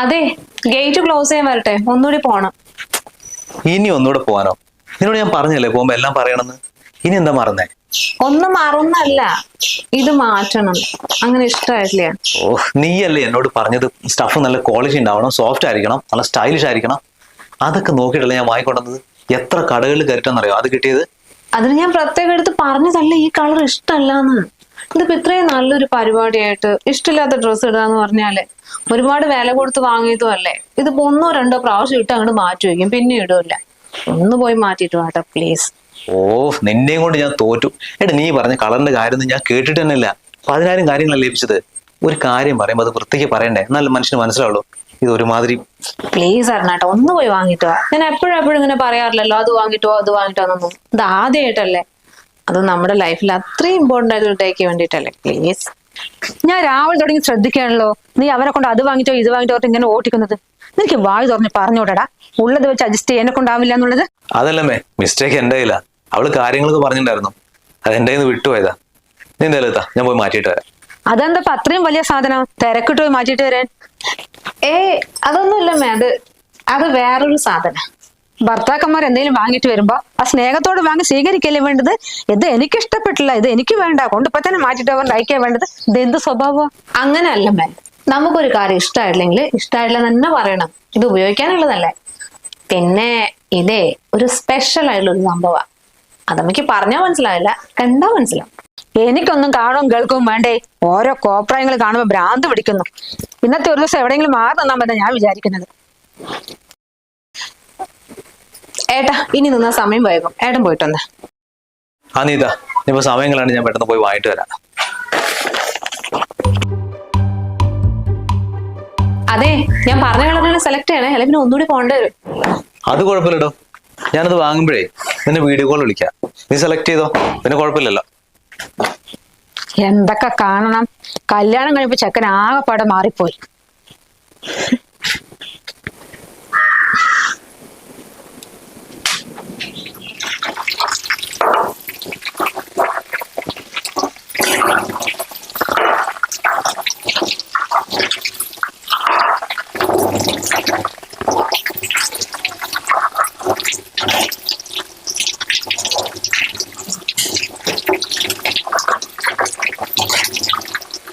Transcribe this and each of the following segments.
അതെ gate close ചെയ്യാൻ വരട്ടെ. ഒന്നുകൂടി പോണം. ഇനി ഒന്നുകൂടെ പോവാനോ? നിന്നോട് ഞാൻ പറഞ്ഞല്ലേ പോകുമ്പോ എല്ലാം പറയണമെന്ന്? ഇനി എന്താ മറന്നേ? ഒന്നും മറന്നല്ല. ഇത് മാറ്റണം. അങ്ങനെ ഇഷ്ടമായിട്ടില്ല. ഓ നീയല്ലേ എന്നോട് പറഞ്ഞത്? സ്റ്റഫ് നല്ല ക്വാളിറ്റി ഉണ്ടാവണം സോഫ്റ്റ് ആയിരിക്കണം നല്ല സ്റ്റൈലിഷ് ആയിരിക്കണം. അതൊക്കെ നോക്കിയിട്ടല്ലേ ഞാൻ വാങ്ങിക്കൊണ്ടത് എത്ര കടകളിൽ കയറിട്ടെന്നറിയോ അത് കിട്ടിയത്? അതിന് ഞാൻ പ്രത്യേകം എടുത്ത് പറഞ്ഞതല്ല ഈ കളർ ഇഷ്ടമല്ലാന്ന്. ഇതിപ്പോ ഇത്രയും നല്ലൊരു പരിപാടിയായിട്ട് ഇഷ്ടമില്ലാത്ത ഡ്രസ്സ് ഇടാന്ന് പറഞ്ഞാൽ ഒരുപാട് വില കൊടുത്ത് വാങ്ങിയതും അല്ലേ? ഇതിപ്പോ ഒന്നോ രണ്ടോ പ്രാവശ്യം ഇട്ട് അങ്ങോട്ട് മാറ്റി വയ്ക്കും. പിന്നെ ഇടൂല്ല. ഒന്ന് പോയി മാറ്റിയിട്ട് വാട്ടെ പ്ലീസ് ഓ നിന്നെയും കൊണ്ട് ഞാൻ തോറ്റു. എടാ നീ പറഞ്ഞ കളറിന്റെ കാര്യം ഞാൻ കേട്ടിട്ട് തന്നെ ഇല്ല പതിനായിരം കാര്യങ്ങളല്ലേ ലഭിച്ചത്? ഒരു കാര്യം പറയുമ്പോൾ അത് വൃത്തിക്ക് പറയണ്ടേ? എന്നാലും മനുഷ്യന് മനസ്സിലാവുള്ളൂ. ഇത് ഒരുമാതിരി പ്ലീസ് അരുണാട്ടോ ഒന്ന് പോയി വാങ്ങിട്ടോ ഞാൻ എപ്പോഴും എപ്പോഴും ഇങ്ങനെ പറയാറില്ലല്ലോ അത് വാങ്ങിട്ടോ അത് വാങ്ങിട്ടോ എന്നൊന്നും. ഇത് ആദ്യമായിട്ടല്ലേ അത് നമ്മുടെ ലൈഫിൽ അത്രയും ഇമ്പോർട്ടന്റ് ആയിട്ടുള്ള ഡേക്ക് വേണ്ടിയിട്ടല്ലേ? പ്ലീസ് ഞാൻ രാവിലെ തുടങ്ങി ശ്രദ്ധിക്കാണല്ലോ. നീ അവരെ കൊണ്ട് അത് വാങ്ങിച്ചോ ഇത് വാങ്ങിച്ചോ ഇങ്ങനെ ഓട്ടിക്കുന്നത് നിനക്ക് വായു തുറഞ്ഞ് പറഞ്ഞോടാ ഉള്ളത് വെച്ച് അഡ്ജസ്റ്റ് ചെയ്യാനെ കൊണ്ടാവില്ല എന്നുള്ളത്? അതല്ലമ്മേ മിസ്റ്റേക്ക് എന്റെ കയ്യില. അവൾ കാര്യങ്ങളൊക്കെ പറഞ്ഞിട്ടുണ്ടായിരുന്നു. അത് എന്റെ കയ്യിൽ നിന്ന് വിട്ടുപോയതാ നീ എന്തായാലും ഞാൻ പോയി മാറ്റിയിട്ട് വരാം. അതെന്താ അത്രയും വലിയ സാധനം? തിരക്കിട്ട് പോയി മാറ്റിയിട്ട് വരാൻ? ഏ അതൊന്നുമില്ലമ്മേ അത് അത് വേറൊരു സാധനം. ഭർത്താക്കന്മാർ എന്തെങ്കിലും വാങ്ങിയിട്ട് വരുമ്പോ ആ സ്നേഹത്തോട് വാങ്ങി സ്വീകരിക്കല്ലേ വേണ്ടത്? ഇത് എനിക്ക് ഇഷ്ടപ്പെട്ടില്ല ഇത് എനിക്ക് വേണ്ട കൊണ്ട് ഇപ്പൊ തന്നെ മാറ്റിട്ട് അവർ അയക്കാ വേണ്ടത്? ഇത് എന്ത് സ്വഭാവം? അങ്ങനെയല്ല മേൽ നമുക്കൊരു കാര്യം ഇഷ്ടമായില്ലെങ്കിൽ ഇഷ്ടമായില്ല തന്നെ പറയണം. ഇത് ഉപയോഗിക്കാനുള്ളതല്ലേ. പിന്നെ ഇതേ ഒരു സ്പെഷ്യൽ ആയിട്ടുള്ള ഒരു സംഭവമാണ് അതമ്മയ്ക്ക് പറഞ്ഞാൽ മനസ്സിലാവില്ല കണ്ടാ മനസ്സിലാവും. എനിക്കൊന്നും കാണും കേൾക്കും വേണ്ടേ? ഓരോ കോപ്രായങ്ങൾ കാണുമ്പോ ഭ്രാന്ത് പിടിക്കുന്നു. ഇന്നത്തെ ഒരു ദിവസം എവിടെയെങ്കിലും മാറി നിന്നാൽ മതി ഞാൻ വിചാരിക്കുന്നത്. ഏട്ടാ ഇനി നിന്നാ സമയം വൈകും. ഏട്ടൻ പോയിട്ടൊന്ന്. ആ ഇപ്പൊ സമയങ്ങളാണ് ഞാൻ പെട്ടെന്ന് പോയി വാങ്ങിട്ട് വരാം. അതെ ഞാൻ പറഞ്ഞ കളറിനെ സെലക്ട് ചെയ്യണേ. അല്ലെങ്കിൽ പിന്നെ ഒന്നുകൂടി പോകേണ്ടി വരും. അത് കുഴപ്പമില്ലടോ. ഞാനത് വാങ്ങുമ്പോഴേ നിന്നെ വീഡിയോ കോൾ വിളിക്കാം. നീ സെലക്ട് ചെയ്തോ? പിന്നെ കുഴപ്പമില്ലല്ലോ. എന്തൊക്കെ കാണണം. കല്യാണം കഴിയുമ്പോ ചെക്കൻ ആകെപ്പാടെ മാറിപ്പോയി.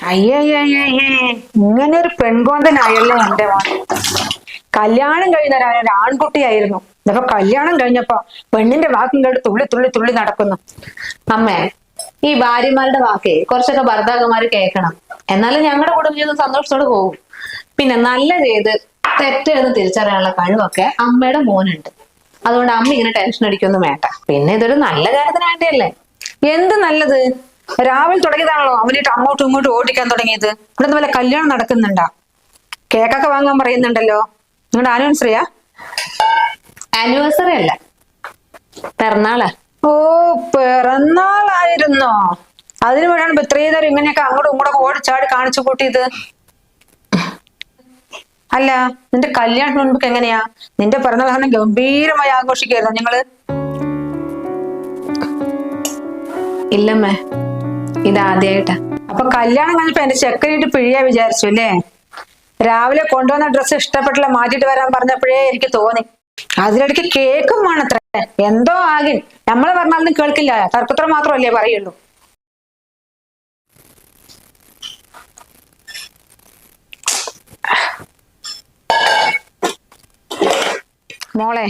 അയ്യയ്യയ്യേ ഇങ്ങനെ ഒരു പെൺകോന്തനായല്ലോ എന്റെ മോൻ. കല്യാണം കഴിഞ്ഞ ഒരു ആൺകുട്ടിയായിരുന്നു. ഇതൊക്കെ കല്യാണം കഴിഞ്ഞപ്പോ പെണ്ണിന്റെ വാക്കും കേട്ട് തുള്ളി തുള്ളി തുള്ളി നടക്കുന്നു. അമ്മേ ഈ ഭാര്യമാരുടെ വാക്കേ കുറച്ചൊക്കെ ഭർത്താക്കന്മാര് കേൾക്കണം. എന്നാലും ഞങ്ങളുടെ കുടുംബ ജീവിതം സന്തോഷത്തോടെ പോകും. പിന്നെ നല്ല ചെയ്ത് തെറ്റ് എന്ന് തിരിച്ചറിയാനുള്ള കഴിവൊക്കെ അമ്മയുടെ മോനുണ്ട്. അതുകൊണ്ട് അമ്മ ഇങ്ങനെ ടെൻഷൻ അടിക്കൊന്നും വേണ്ട. പിന്നെ ഇതൊരു നല്ല കാര്യത്തിന് വേണ്ടിയല്ലേ? എന്ത് നല്ലത്? രാവിലെ തുടങ്ങിയതാണല്ലോ. അവനായിട്ട് അങ്ങോട്ടും ഇങ്ങോട്ടും ഓടിക്കാൻ തുടങ്ങിയത്. ഇവിടെ വല്ല കല്യാണം നടക്കുന്നുണ്ടാ? കേക്കൊക്കെ വാങ്ങാൻ പറയുന്നുണ്ടല്ലോ. നിങ്ങളുടെ ആനിവേഴ്സറിയാ ആനിവേഴ്സറി അല്ല. പിറന്നാളാ. ഓ പിറന്നാളായിരുന്നോ? അതിനു വേണ്ടിയാണ് ഇപ്പൊ ഇത്രയും നേരം ഇങ്ങനെയൊക്കെ അങ്ങോട്ടും ഇങ്ങോട്ടൊക്കെ ഓടിച്ചാടി കാണിച്ചു കൂട്ടിയത്. അല്ല നിന്റെ കല്യാണത്തിന് മുൻപ് എങ്ങനെയാ? നിന്റെ പിറന്നാൾ അങ്ങനെ ഗംഭീരമായി ആഘോഷിക്കായിരുന്നു നിങ്ങൾ? ഇല്ലമ്മേ. ഇതാദ്യമായിട്ടാ അപ്പൊ കല്യാണം കഴിഞ്ഞപ്പോ എന്റെ ചെക്കനിട്ട് പിഴിയാ വിചാരിച്ചു അല്ലേ? രാവിലെ കൊണ്ടുവന്ന ഡ്രസ്സ് ഇഷ്ടപ്പെട്ടില്ല മാറ്റിട്ട് വരാൻ പറഞ്ഞപ്പോഴേ എനിക്ക് തോന്നി. അതിനിടയ്ക്ക് കേക്കും വേണത്ര. എന്തോ ആകിൻ നമ്മളെ പറഞ്ഞാലും കേൾക്കില്ല. തർക്കത്രം മാത്രമല്ലേ പറയുള്ളൂ. മോളെ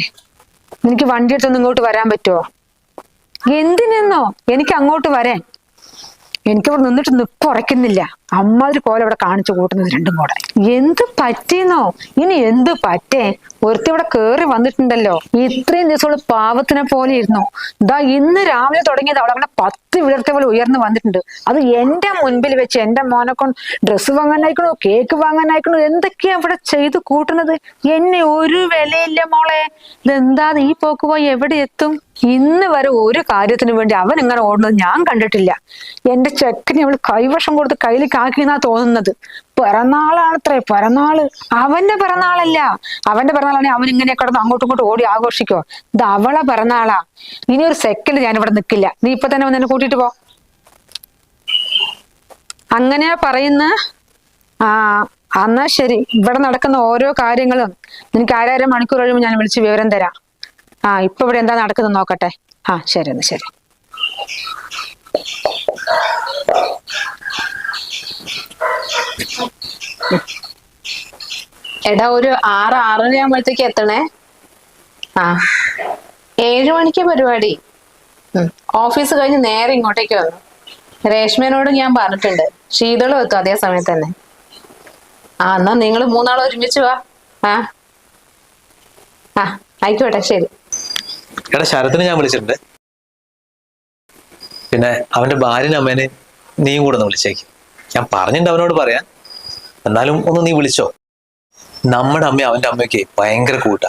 എനിക്ക് വണ്ടി എടുത്തൊന്നും ഇങ്ങോട്ട് വരാൻ പറ്റുമോ എന്തിനെന്നോ? എനിക്ക് അങ്ങോട്ട് വരാൻ. എനിക്കിവിടെ നിന്നിട്ട് നിപ്പ് ഉറയ്ക്കുന്നില്ല അമ്മാതിരി കോല ഇവിടെ കാണിച്ചു കൂട്ടുന്നത് രണ്ടും കൂടെ. എന്ത് പറ്റിയെന്നോ? ഇനി എന്ത് പറ്റേ? ഒരുത്തി ഇവിടെ കേറി വന്നിട്ടുണ്ടല്ലോ. ഇത്രയും ദിവസം പാവത്തിനെ പോലെ ഇരുന്നു. ഇതാ ഇന്ന് രാവിലെ തുടങ്ങിയത് അവളങ്ങനെ പത്ത് വിളർത്തി പോലെ ഉയർന്നു വന്നിട്ടുണ്ട്. അത് എന്റെ മുൻപിൽ വെച്ച് എന്റെ മോനെ കൊണ്ട് ഡ്രസ്സ് വാങ്ങാനായിക്കണോ കേക്ക് വാങ്ങാനായിക്കണോ എന്തൊക്കെയാ ഇവിടെ ചെയ്ത് കൂട്ടുന്നത്? എന്നെ ഒരു വിലയില്ല മോളെ. ഇതെന്താ ഈ പോക്ക് പോയി എവിടെ എത്തും? ഇന്ന് വരെ ഒരു കാര്യത്തിന് വേണ്ടി അവൻ ഇങ്ങനെ ഓടുന്നത് ഞാൻ കണ്ടിട്ടില്ല. എന്റെ ചെക്കിന് അവൾ കൈവശം കൊടുത്ത് കയ്യിൽ കാക്കിന്നാ തോന്നുന്നത്. പിറന്നാളാണത്രേ പിറന്നാൾ. അവന്റെ പിറന്നാളല്ല. അവന്റെ പിറന്നാളാണെങ്കിൽ അവൻ ഇങ്ങനെ കിടന്ന് അങ്ങോട്ടും ഇങ്ങോട്ടും ഓടി ആഘോഷിക്കോ ഇത് അവളെ പിറന്നാളാ. ഇനി ഒരു സെക്കൻഡ് ഞാൻ ഇവിടെ നിൽക്കില്ല നീ ഇപ്പൊ തന്നെ വന്ന് എന്നെ കൂട്ടിട്ട് പോ. അങ്ങനെ പറയുന്ന ആ എന്നാ ശരി. ഇവിടെ നടക്കുന്ന ഓരോ കാര്യങ്ങളും നിനക്ക് അരര മണിക്കൂർ കഴിയുമ്പോൾ ഞാൻ വിളിച്ച് വിവരം തരാം. ആ ഇപ്പൊ ഇവിടെ എന്താ നടക്കുന്നത് നോക്കട്ടെ. ആ ശരി എന്നാ ശരി. എടാ ഒരു ആറ് ആറര ആകുമ്പോഴത്തേക്ക് എത്തണേ. ആ. ഏഴു മണിക്ക് പരിപാടി. ഓഫീസ് കഴിഞ്ഞ് നേരെ ഇങ്ങോട്ടേക്ക് വന്നു. രേഷ്മേനോട് ഞാൻ പറഞ്ഞിട്ടുണ്ട് ശീതളും എത്തും അതേ സമയത്ത് തന്നെ. ആ എന്നാ നിങ്ങൾ മൂന്നാളും ഒരുമിച്ച് വാ. ആ. ആ ആയിക്കോട്ടെ ശരി. എടാ ശരത്തിനെ ഞാൻ വിളിച്ചിട്ടുണ്ട്. പിന്നെ അവന്റെ ഭാര്യനും അമ്മേനെ നീയും കൂടെ ഒന്ന് വിളിച്ചേക്ക്. ഞാൻ പറഞ്ഞിട്ടുണ്ട് അവനോട് പറയാൻ എന്നാലും ഒന്ന് നീ വിളിച്ചോ. നമ്മുടെ അമ്മ അവന്റെ അമ്മയ്ക്ക് ഭയങ്കര കൂട്ട.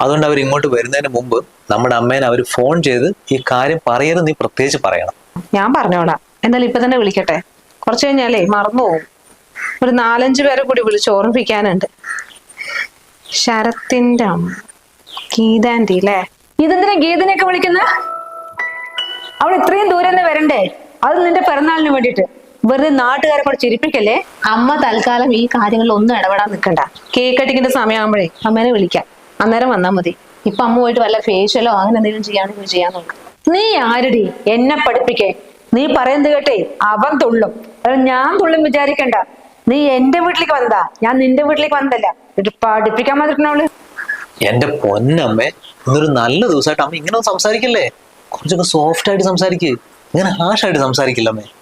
അതുകൊണ്ട് അവർ ഇങ്ങോട്ട് വരുന്നതിന് മുമ്പ് നമ്മുടെ അമ്മേനെ അവർ ഫോൺ ചെയ്ത് ഈ കാര്യം പറയരുത് നീ പ്രത്യേകിച്ച് പറയണം. ഞാൻ പറഞ്ഞോളാം. എന്നാലും ഇപ്പൊ തന്നെ വിളിക്കട്ടെ. കുറച്ച് കഴിഞ്ഞാലേ മറന്നു പോകും. ഒരു നാലഞ്ച് പേരെ കൂടി വിളിച്ച് ഓർമ്മിപ്പിക്കാനുണ്ട്. ശരത്തിന്റെ അമ്മ. ഗീതാന്റി അല്ലേ? ഇതെന്തിനാ ഗീതനെയൊക്കെ വിളിക്കുന്ന? അവൾ ഇത്രയും ദൂരം വരണ്ടേ? അത് നിന്റെ പിറന്നാളിന് വേണ്ടിയിട്ട്. വെറുതെ നാട്ടുകാരെ കൂടെ ചിരിപ്പിക്കല്ലേ? അമ്മ തൽക്കാലം ഈ കാര്യങ്ങളിൽ ഒന്നും ഇടപെടാൻ നിൽക്കണ്ട. കേക്ക് കട്ടിങ്ങിന്റെ സമയമാകുമ്പോഴേ അമ്മേനെ വിളിക്കാം. അന്നേരം വന്നാൽ മതി. ഇപ്പൊ അമ്മ പോയിട്ട് വല്ല ഫേഷ്യലോ അങ്ങനെ എന്തെങ്കിലും ചെയ്യാണെങ്കിൽ ചെയ്യാൻ നോക്കാം. നീ ആരടി? എന്നെ പഠിപ്പിക്കേ. നീ പറയുന്നത് കേട്ടേ അവൻ തുള്ളും. അത് ഞാൻ തുള്ളും വിചാരിക്കണ്ട. നീ എന്റെ വീട്ടിലേക്ക് വന്നതാ. ഞാൻ നിന്റെ വീട്ടിലേക്ക് വന്നതല്ല. ഇത് പഠിപ്പിക്കാൻ വന്നിട്ടുണ്ടവൾ എന്റെ പൊന്നമ്മ ഇന്നൊരു നല്ല ദിവസമായിട്ട് അമ്മ ഇങ്ങനെ സംസാരിക്കല്ലേ? കുറച്ചൊക്കെ സോഫ്റ്റ് ആയിട്ട് സംസാരിക്കേ. ഇങ്ങനെ ഹാഷായിട്ട് സംസാരിക്കില്ല അമ്മേ.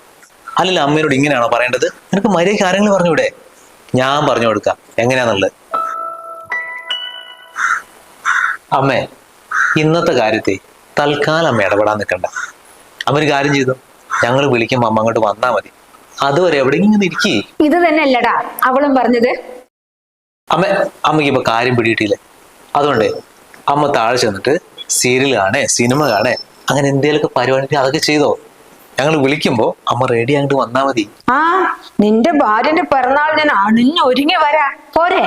അല്ലല്ല അമ്മയോട് ഇങ്ങനെയാണോ പറയേണ്ടത്? നിനക്ക് മര്യാദ ആരെങ്കിലും പറഞ്ഞൂടെ? ഞാൻ പറഞ്ഞു കൊടുക്കാം. എങ്ങനെയാന്നുള്ളത്? അമ്മേ ഇന്നത്തെ കാര്യത്തെ തൽക്കാലം അമ്മ ഇടപെടാൻ നിൽക്കണ്ട. അമ്മ ഒരു കാര്യം ചെയ്തു. ഞങ്ങൾ വിളിക്കുമ്പോൾ അമ്മ അങ്ങോട്ട് വന്നാ മതി. അതുവരെ എവിടെയെങ്കിലും ഇരിക്കേ. ഇത് തന്നെ അല്ലടാ അവളും പറഞ്ഞത്. അമ്മ അമ്മയ്ക്ക് ഇപ്പൊ കാര്യം പിടിയിട്ടില്ലേ അതുകൊണ്ട് അമ്മ താഴെ ചെന്നിട്ട് സീരിയൽ കാണേ സിനിമ കാണേ അങ്ങനെ എന്തെങ്കിലുമൊക്കെ പരിപാടി അതൊക്കെ ചെയ്തോ? ഞങ്ങൾ വിളിക്കുമ്പോ അമ്മ റെഡി ആയിട്ട് വന്നാ മതി. ആ നിന്റെ ഭാര്യന്റെ പിറന്നാൾ ഞാൻ അണിഞ്ഞു ഒരുങ്ങി വരാ. പോരെ.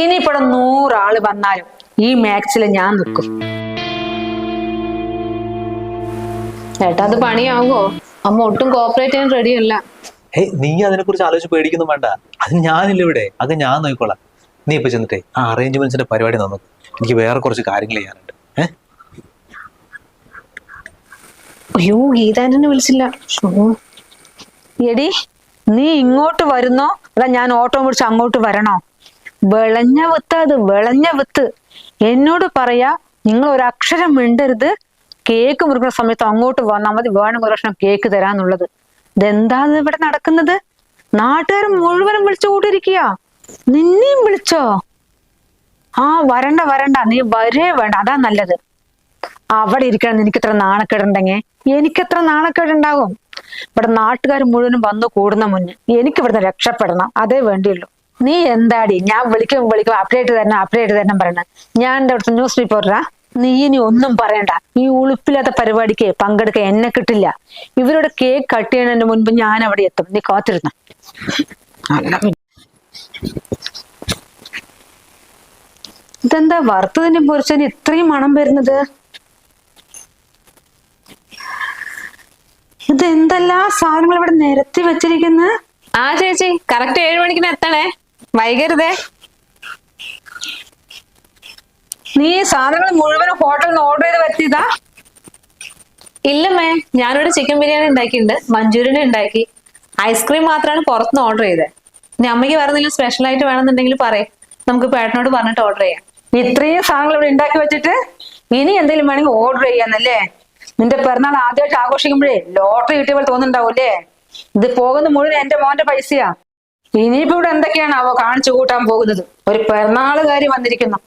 ഇനിയിപ്പോൾ നൂറാൾ വന്നാലും ഈ മാക്സിൽ ഞാൻ നിൽക്കും. ഏട്ടാ അത് പണിയാവോ? അമ്മ ഒട്ടും കോപ്പറേറ്റ് ചെയ്യാൻ റെഡി അല്ല. ഏയ് നീ അതിനെ കുറിച്ച് ആലോചിച്ച് പേടിക്കുന്നു വേണ്ട. അത് ഞാനില്ല ഇവിടെ. അത് ഞാൻ നോക്കിക്കോളാം. നീ ഇപ്പൊ ചെന്നിട്ടേ ആ അറേഞ്ച്മെന്റ്സിന്റെ പരിപാടി നോക്കും. എനിക്ക് വേറെ കുറച്ച് കാര്യങ്ങൾ ചെയ്യാനുണ്ട്. ഏഹ് അയ്യോ ഗീതാനെന്നെ വിളിച്ചില്ല. എടി നീ ഇങ്ങോട്ട് വരുന്നോ? അല്ല ഞാൻ ഓട്ടോ പിടിച്ച് അങ്ങോട്ട് വരണോ? വിളഞ്ഞ വിത്ത് അത് വിളഞ്ഞ വിത്ത്. എന്നോട് പറയാ നിങ്ങൾ ഒരു അക്ഷരം മിണ്ടരുത്. കേക്ക് മുറുക്കുന്ന സമയത്ത് അങ്ങോട്ട് വന്നാൽ മതി. വേണം ഒരു കഷ്ണം കേക്ക് തരാന്നുള്ളത്. ഇതെന്താ ഇത് ഇവിടെ നടക്കുന്നത്? നാട്ടുകാർ മുഴുവനും വിളിച്ചു കൂട്ടിരിക്കുക നിന്നെയും വിളിച്ചോ? ആ വരണ്ട വരണ്ട. നീ വരേ വേണ്ട. അതാ നല്ലത്. അവിടെ ഇരിക്കണം. എനിക്ക് ഇത്ര എനിക്കെത്ര നാണക്കേടുണ്ടാകും? ഇവിടെ നാട്ടുകാർ മുഴുവനും വന്നു കൂടുന്ന മുന്നേ എനിക്ക് ഇവിടുന്ന് രക്ഷപ്പെടണം. അതേ വേണ്ടിയുള്ളൂ. നീ എന്താടി? ഞാൻ വിളിക്കും വിളിക്കും. അപ്ഡേറ്റ് തരണം അപ്ഡേറ്റ് തരണം പറയണ. ഞാൻ എന്റെ അവിടുത്തെ ന്യൂസ് റിപ്പോർട്ടറാ നീ ഇനി ഒന്നും പറയണ്ട. ഈ ഉളുപ്പില്ലാത്ത പരിപാടിക്ക് പങ്കെടുക്കാൻ എന്നെ കിട്ടില്ല. ഇവരുടെ കേക്ക് കട്ട് ചെയ്യണതിന് മുൻപ് ഞാൻ അവിടെ എത്തും. നീ കാത്തിരുന്ന? ഇതെന്താ വറുത്തതിനെ പൊരിച്ചതിന് ഇത്രയും മണം വരുന്നത്? ഇത് എന്തെല്ലാ സാധനങ്ങൾ ഇവിടെ നിരത്തി വെച്ചിരിക്കുന്നത് ആ ചേച്ചി. കറക്റ്റ് ഏഴു മണിക്കിന് എത്തണേ. വൈകരുതേ. നീ ഈ സാധനങ്ങൾ മുഴുവനും ഹോട്ടലിൽ നിന്ന് ഓർഡർ ചെയ്ത് വരുത്തിയതാ? ഇല്ലമ്മേ ഞാനിവിടെ ചിക്കൻ ബിരിയാണി ഉണ്ടാക്കിയിട്ടുണ്ട്. മഞ്ചൂരിയൻ ഉണ്ടാക്കി. ഐസ്ക്രീം മാത്രമാണ് പുറത്തുനിന്ന് ഓർഡർ ചെയ്തത് ഇനി അമ്മയ്ക്ക് വേറെ എന്തെങ്കിലും സ്പെഷ്യൽ ആയിട്ട് വേണമെന്നുണ്ടെങ്കിൽ പറയും. നമുക്ക് പേട്ടനോട് പറഞ്ഞിട്ട് ഓർഡർ ചെയ്യാം. ഇത്രയും സാധനങ്ങൾ ഇവിടെ ഉണ്ടാക്കി വെച്ചിട്ട് ഇനി എന്തെങ്കിലും വേണമെങ്കിൽ ഓർഡർ ചെയ്യാന്നല്ലേ? നിന്റെ പിറന്നാൾ ആദ്യമായിട്ട് ആഘോഷിക്കുമ്പോഴേ ലോട്ടറി കിട്ടിയ പോലെ തോന്നുന്നുണ്ടാവൂല്ലേ? ഇത് പോകുന്ന മുഴുവൻ എന്റെ മോന്റെ പൈസയാ. ഇനിയിപ്പോ ഇവിടെ എന്തൊക്കെയാണ് അവ കാണിച്ചു കൂട്ടാൻ പോകുന്നത്? ഒരു പിറന്നാളുകാരി വന്നിരിക്കുന്നു.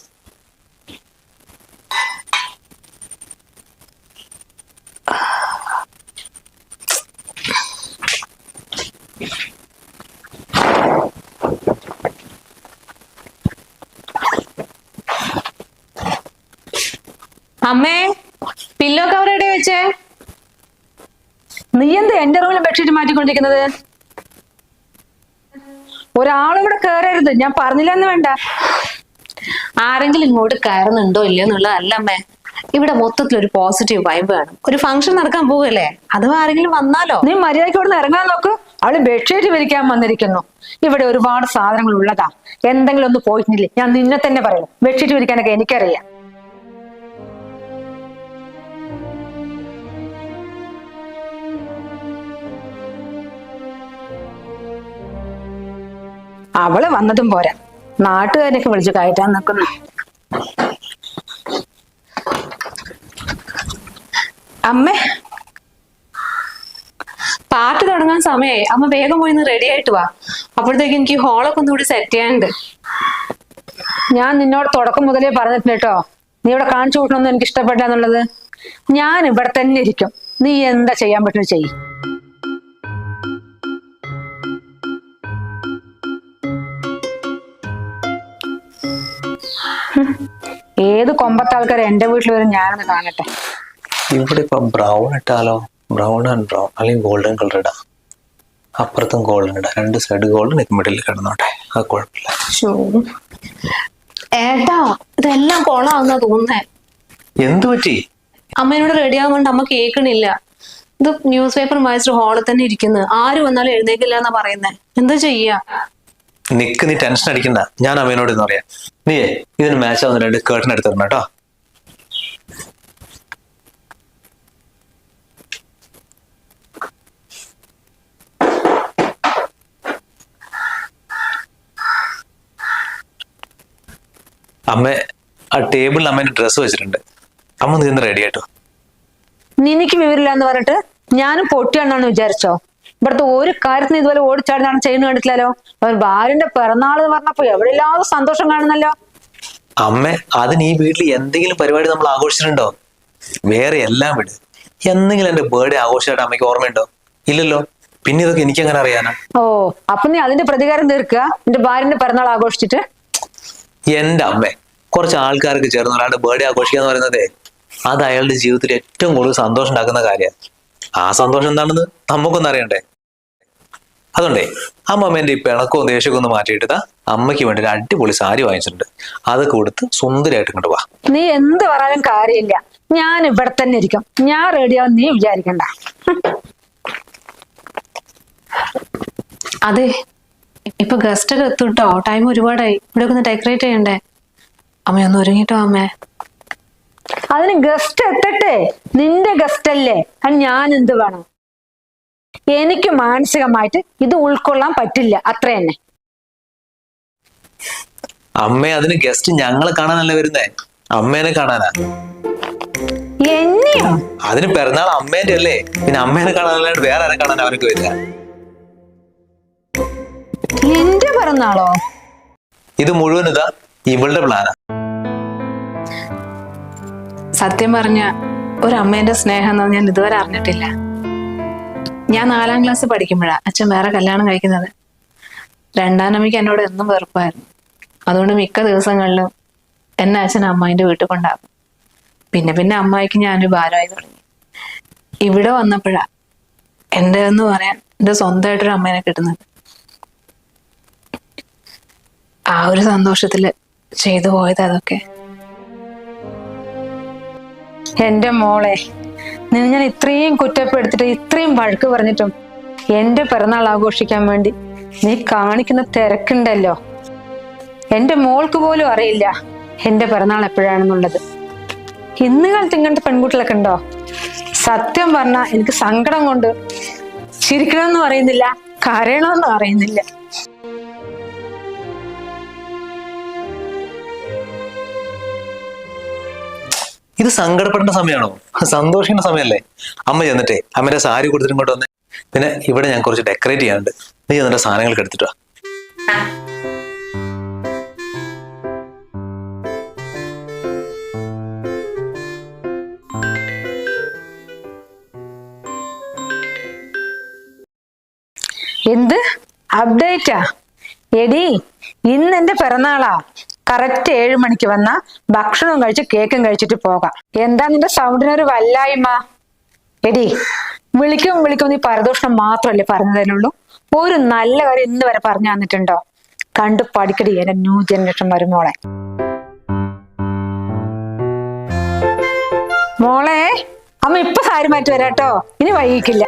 അമ്മേ പില്ലോ കവർ വെച്ചേ? നീ എന്താ എന്റെ റൂമിൽ ബെഡ്ഷീറ്റ് മാറ്റിക്കൊണ്ടിരിക്കുന്നത്? ഒരാളും ഇവിടെ കയറരുത് ഞാൻ പറഞ്ഞില്ലെന്ന് വേണ്ട. ആരെങ്കിലും ഇങ്ങോട്ട് കയറുന്നുണ്ടോ ഇല്ലയോ എന്നുള്ളതല്ല അമ്മേ. ഇവിടെ മൊത്തത്തിൽ ഒരു പോസിറ്റീവ് വൈബ് വേണം ഒരു ഫംഗ്ഷൻ നടക്കാൻ പോവല്ലേ? അഥവാ ആരെങ്കിലും വന്നാലോ? നീ മര്യാദയ്ക്ക് ഇവിടെ ഇറങ്ങാൻ നോക്ക്. അവൾ ബെഡ്ഷീറ്റ് വിരിക്കാൻ വന്നിരിക്കുന്നു. ഇവിടെ ഒരുപാട് സാധനങ്ങൾ ഉള്ളതാ. എന്തെങ്കിലും ഒന്ന് പോയിട്ടില്ലേ? ഞാൻ നിന്നെ തന്നെ പറയാം ബെഡ്ഷീറ്റ് വിരിക്കാനൊക്കെ എനിക്കറിയാം. അവൾ വന്നതും പോരാ. നാട്ടുകാരൊക്കെ വിളിച്ച് കയറ്റാൻ നിൽക്കുന്നു. അമ്മേ. പാട്ട് തുടങ്ങാൻ സമയമായി അമ്മ വേഗം പോയി റെഡി ആയിട്ട് വാ. അപ്പോഴത്തേക്ക് എനിക്ക് ഹോളൊക്കെ ഒന്നുകൂടി സെറ്റ് ചെയ്യാനുണ്ട്. ഞാൻ നിന്നോട് തുടക്കം മുതലേ പറഞ്ഞിട്ടുണ്ട് കേട്ടോ. നീ ഇവിടെ കാണിച്ചു കൂട്ടണമെന്ന് എനിക്ക് ഇഷ്ടപ്പെട്ടാന്നുള്ളത് ഞാൻ ഇവിടെ തന്നെ ഇരിക്കും. നീ എന്താ ചെയ്യാൻ പറ്റുന്നത് ചെയ്യ്. ഏത് കൊമ്പത്തെ ആൾക്കാർ എന്റെ വീട്ടിൽ വരും ഞാനൊന്ന് കാണട്ടെ? ഇവിടെ ഇപ്പൊ ബ്രൗൺ ഇട്ടാലോ? ബ്രൗൺ ആൻഡ് ബ്രൗൺ അല്ലെങ്കിൽ ഗോൾഡൻ കളർ ഇടാം. അപ്പുറത്തും ഗോൾഡൻ ഇടാം. രണ്ട് സൈഡ് ഗോൾഡൻ മിഡിൽ കിടന്നോട്ടെ. അത് കുഴപ്പമില്ല. ശോ. ഏട്ടാ ഇതെല്ലാം കൊളാവുന്ന തോന്നുന്നേ. എന്തു പറ്റി? അമ്മേനോട് റെഡി ആവുകൊണ്ട് അമ്മ കേൾക്കണില്ല. ഇത് ന്യൂസ് പേപ്പർ വായിച്ചിട്ട് ഹോളിൽ തന്നെ ഇരിക്കുന്നത് ആര് വന്നാലും എഴുന്നേക്കില്ല എന്നാ പറയുന്നേ. എന്താ ചെയ്യാ? നിക്ക് നീ ടെൻഷൻ അടിക്കണ്ട. ഞാൻ അമ്മേനോട് ഇന്ന് പറയാം. നീയേ ഇതിന് മാച്ച് ആവുന്ന രണ്ട് കേട്ടൻ എടുത്ത് തരണം കേട്ടോ. അമ്മ ആ ടേബിളിൽ അമ്മേന്റെ ഡ്രസ്സ് വെച്ചിട്ടുണ്ട്. അമ്മ നീ റെഡി ആയിട്ടോ? നിനക്ക് വിവരമില്ല എന്ന് പറഞ്ഞിട്ട് ഞാനും പൊട്ടിയാണെന്നാണ് വിചാരിച്ചോ? ഇവിടുത്തെ ഒരു കാര്യത്തിന് ഇതുപോലെ ഓടിച്ചാടിനാണ് ചെയ്യുന്ന കണ്ടിട്ടില്ലല്ലോ. അവൻ ഭാര്യന്റെ പിറന്നാൾ എന്ന് പറഞ്ഞപ്പോ എവിടെയില്ലാതെ സന്തോഷം കാണുന്നല്ലോ. അമ്മ അതിന് ഈ വീട്ടിൽ എന്തെങ്കിലും പരിപാടി നമ്മൾ ആഘോഷിച്ചിട്ടുണ്ടോ? വേറെ എല്ലാം വിട്. എന്തെങ്കിലും എന്റെ ബേർഡേ ആഘോഷമായിട്ട് അമ്മയ്ക്ക് ഓർമ്മയുണ്ടോ? ഇല്ലല്ലോ. പിന്നെ ഇതൊക്കെ എനിക്ക് അങ്ങനെ അറിയാനാ? ഓ അപ്പൊ നീ അതിന്റെ പ്രതികാരം തീർക്കുക. എന്റെ ഭാര്യന്റെ പിറന്നാൾ ആഘോഷിച്ചിട്ട്. എന്റെ അമ്മ കുറച്ച് ആൾക്കാർക്ക് ചേർന്ന് ഒരാളുടെ ബേർഡേ ആഘോഷിക്കുക എന്ന് പറയുന്നത് അത് അയാളുടെ ജീവിതത്തിൽ ഏറ്റവും കൂടുതൽ സന്തോഷം ഉണ്ടാക്കുന്ന കാര്യമാണ്. ആ സന്തോഷം എന്താണെന്ന് നമുക്കൊന്നും അറിയണ്ടേ? അതുകൊണ്ടേ അമ്മമ്മേന്റെ ഈ പിണക്കവും ദേഷ്യമൊക്കെ ഒന്ന് മാറ്റിയിട്ട് അമ്മയ്ക്ക് വേണ്ടി ഒരു അടിപൊളി സാരി വാങ്ങിച്ചിട്ടുണ്ട്. അത് കൊടുത്ത് സുന്ദരമായിട്ട് ഇങ്ങോട്ട് വാ. നീ എന്ത് പറയാനും കാര്യമില്ല. ഞാൻ ഇവിടെ തന്നെ ഇരിക്കും. ഞാൻ റെഡിയാവും നീ വിചാരിക്കണ്ട. അതെ. ഇപ്പൊ ഗസ്റ്റ് ഒക്കെ എത്തുട്ടോ ടൈം ഒരുപാടായി. ഇവിടെ ഒന്ന് ഡെക്കറേറ്റ് ചെയ്യണ്ടേ? അമ്മയൊന്ന് ഒരുങ്ങിട്ടോ അമ്മേ. അതിന് ഗസ്റ്റ് എത്തട്ടെ? നിന്റെ ഗസ്റ്റ് അല്ലേ? അത് ഞാൻ എന്ത് വേണം? എനിക്ക് മാനസികമായിട്ട് ഇത് ഉൾക്കൊള്ളാൻ പറ്റില്ല. അത്ര തന്നെ. അമ്മ അതിന് ഗസ്റ്റ് ഞങ്ങളെ കാണാനല്ല വരുന്നേ? അമ്മേനെ കാണാനാ? എന്നെയോ? അതിന് പിറന്നാൾ അമ്മേന്റെ അല്ലേ? പിന്നെ അമ്മേനെ കാണാനല്ലാണ്ട് വേറെ ആരെ കാണാൻ അവർക്ക് വരില്ല എന്റെ പിറന്നാളോ? ഇത് മുഴുവൻ ഇതാ ഇവളുടെ പ്ലാനാ സത്യം പറഞ്ഞ ഒരു അമ്മേന്റെ സ്നേഹം എന്ന് ഞാൻ ഇതുവരെ അറിഞ്ഞിട്ടില്ല. ഞാൻ നാലാം ക്ലാസ് പഠിക്കുമ്പോഴാണ് അച്ഛൻ വേറെ കല്യാണം കഴിക്കുന്നത്. രണ്ടാം അമ്മയ്ക്ക് എന്നോട് എന്നും വെറുപ്പായിരുന്നു. അതുകൊണ്ട് മിക്ക ദിവസങ്ങളിലും എന്നെ അച്ഛൻ അമ്മായിന്റെ വീട്ടിൽ കൊണ്ടാകും പിന്നെ പിന്നെ അമ്മായിക്ക് ഞാനൊരു ഭാരമായി തുടങ്ങി. ഇവിടെ വന്നപ്പോഴാ എന്റെ എന്ന് പറയാൻ എന്റെ സ്വന്തമായിട്ടൊരു അമ്മേനെ കിട്ടുന്നത്. ആ ഒരു സന്തോഷത്തിൽ ചെയ്തു പോയത് അതൊക്കെ. എന്റെ മോളെ ഞാൻ ഇത്രയും കുറ്റപ്പെടുത്തിട്ട് ഇത്രയും വഴക്ക് പറഞ്ഞിട്ടും എന്റെ പിറന്നാൾ ആഘോഷിക്കാൻ വേണ്ടി നീ കാണിക്കുന്ന തിരക്കുണ്ടല്ലോ. എന്റെ മോൾക്ക് പോലും അറിയില്ല എന്റെ പിറന്നാൾ എപ്പോഴാണെന്നുള്ളത്. ഇന്ന് കാലത്ത് ഇങ്ങനത്തെ പെൺകുട്ടികളൊക്കെ ഉണ്ടോ? സത്യം പറഞ്ഞാ എനിക്ക് സങ്കടം കൊണ്ട് ചിരിക്കണമെന്നും അറിയുന്നില്ല കരയണമെന്നും പറയുന്നില്ല. ഇത് സങ്കടപ്പെടേണ്ട സമയമാണോ സന്തോഷിക്കേണ്ട സമയമല്ലേ അമ്മ ചെന്നിട്ടേ അമ്മയുടെ സാരി കൊടുത്തിട്ട് ഇങ്ങോട്ട് വന്നേ. പിന്നെ ഇവിടെ ഞാൻ കുറച്ച് ഡെക്കറേറ്റ് ചെയ്യാനുണ്ട്. നീ എന്നിട്ട് സാധനങ്ങളൊക്കെ എടുത്തിട്ട് എന്ത്? അപ്ഡേറ്റാ എടി ഇന്ന് എന്റെ പിറന്നാളാ. കറക്റ്റ് ഏഴ് മണിക്ക് വന്ന ഭക്ഷണവും കഴിച്ച് കേക്കും കഴിച്ചിട്ട് പോകാം. എന്താ നിന്റെ സൗണ്ടിനൊരു വല്ലായ്മ? എടി വിളിക്കും വിളിക്കും നീ പരദൂഷണം മാത്രമല്ലേ പറഞ്ഞു തരുള്ളൂ ഒരു നല്ല കാര്യം ഇന്ന് വരെ പറഞ്ഞു തന്നിട്ടുണ്ടോ? കണ്ടു പഠിക്കടി എന്റെ ന്യൂ ജനറേഷൻ വരുമോളെ മോളെ അമ്മ ഇപ്പൊ സാരി മാറ്റി വരാട്ടോ. ഇനി വൈകിക്കില്ല.